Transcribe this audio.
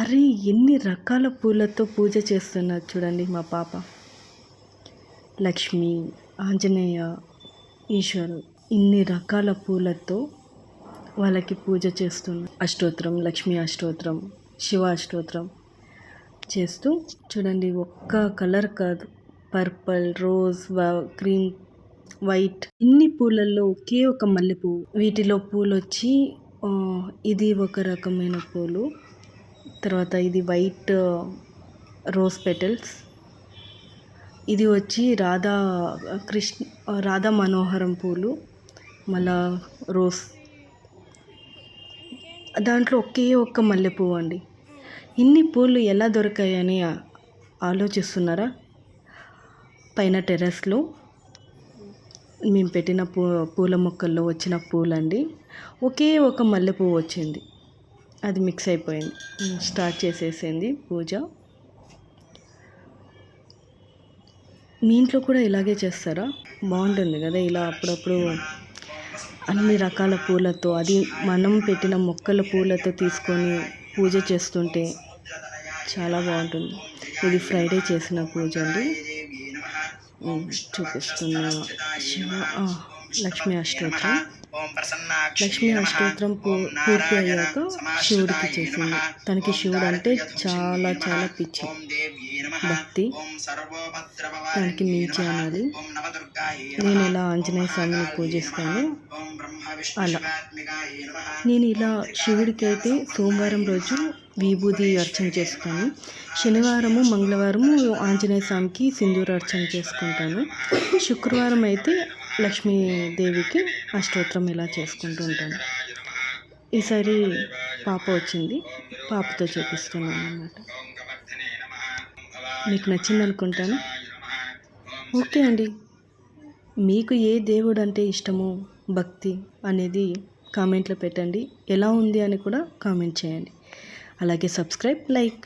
అరే ఎన్ని రకాల పూలతో పూజ చేస్తున్నారు చూడండి మా పాప. లక్ష్మి ఆంజనేయ ఈశ్వరు ఇన్ని రకాల పూలతో వాళ్ళకి పూజ చేస్తున్నారు. అష్టోత్తరం లక్ష్మీ అష్టోత్తరం శివ అష్టోత్తరం చేస్తూ చూడండి ఒక్క కలర్ కాదు. పర్పల్ రోజ్ క్రీమ్ వైట్ ఇన్ని పూలల్లో ఒకే ఒక మల్లెపూ వీటిలో పూలు వచ్చి ఇది ఒక రకమైన పూలు. తర్వాత ఇది వైట్ రోజ్ పెటల్స్. ఇది వచ్చి రాధా కృష్ణ రాధా మనోహరం పూలు మళ్ళా రోజ్. దాంట్లో ఒకే ఒక్క మల్లెపువ్వు అండి. ఇన్ని పూలు ఎలా దొరికాయని ఆలోచిస్తున్నారా? పైన టెర్రస్లో మేము పెట్టిన పూ పూల మొక్కల్లో వచ్చిన పూలండి. ఒకే ఒక మల్లెపువ్వు వచ్చింది. అది మిక్స్ అయిపోయింది. స్టార్ట్ చేసేసింది పూజ. మీ ఇంట్లో కూడా ఇలాగే చేస్తారా? బాగుంటుంది కదా ఇలా అప్పుడప్పుడు అన్ని రకాల పూలతో అది మనం పెట్టిన మొక్కల పూలతో తీసుకొని పూజ చేస్తుంటే చాలా బాగుంటుంది. ఇది ఫ్రైడే చేసిన పూజ అండి. చూపిస్తున్నా. శివ లక్ష్మీ అష్టోత్తరం లక్ష్మీ అష్టోత్తరం పూ పూర్తి అయ్యాక శివుడికి చేసింది. తనకి శివుడు అంటే చాలా చాలా పిచ్చి. భక్తి. దానికి మించి అనాలి. నేను ఎలా ఆంజనేయ స్వామిని పూజిస్తాను? అలా. నేను ఇలా శివుడికి అయితే సోమవారం రోజు విభూది అర్చన చేస్తాను. శనివారము మంగళవారము ఆంజనేయ స్వామికి సింధూర అర్చన చేసుకుంటాను. శుక్రవారం అయితే లక్ష్మీదేవికి అష్టోత్తరం ఇలా చేసుకుంటూ ఉంటాను. ఈసారి పాప వచ్చింది. పాపతో చేపిస్తున్నాను అన్నమాట. మీకు నచ్చింది అనుకుంటాను ఓకే అండి. మీకు ఏ దేవుడు అంటే ఇష్టమో? భక్తి అనేది కామెంట్లో పెట్టండి. ఎలా ఉంది అని కూడా కామెంట్ చేయండి. అలాగే సబ్స్క్రైబ్ లైక్